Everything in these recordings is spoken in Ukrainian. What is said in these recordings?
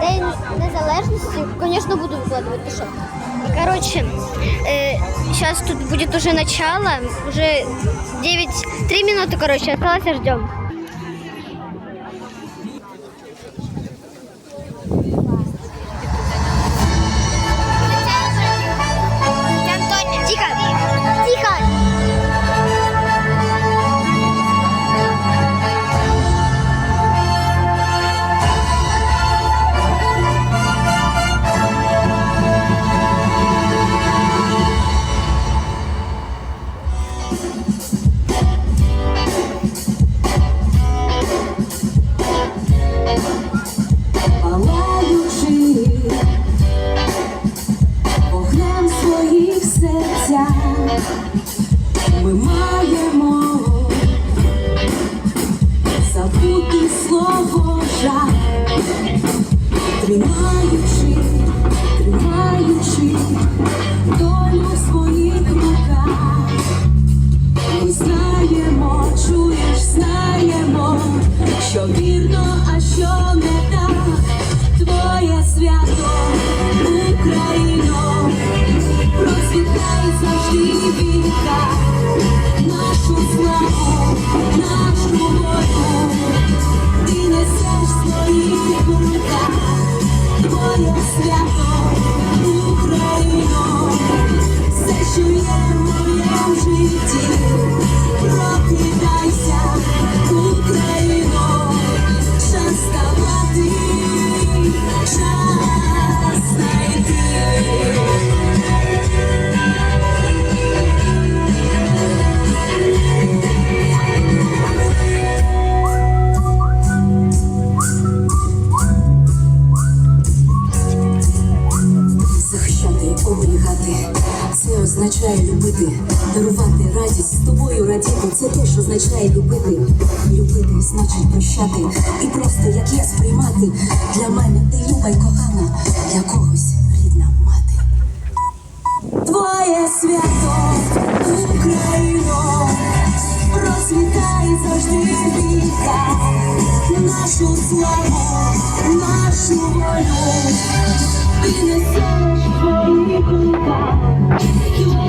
День незалежності, конечно, буду выкладывать, що. Ну, короче, э, сейчас тут будет уже начало, уже 9, 3 минуты, короче, осталось, ждем. Ми маємо означає любити, дарувати радість з тобою радіти. Це теж означає любити. Любити значить прощати і просто як є сприймати. Для мене ти люба й кохана, для когось рідна мати. Твоє свято, Україно, процвітай завжди віка, нашу славу, нашу волю. Ти несеш в своїх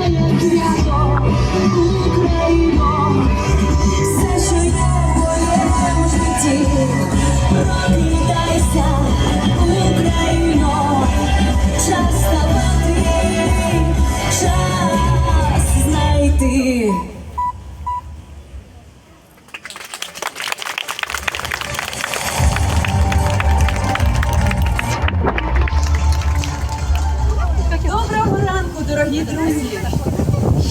дорогі друзі!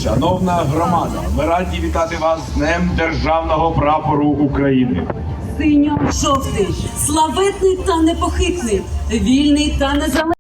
Шановна громада, ми раді вітати вас з Днем Державного прапору України. Синьо-жовтий, славетний та непохитний, вільний та незалежний.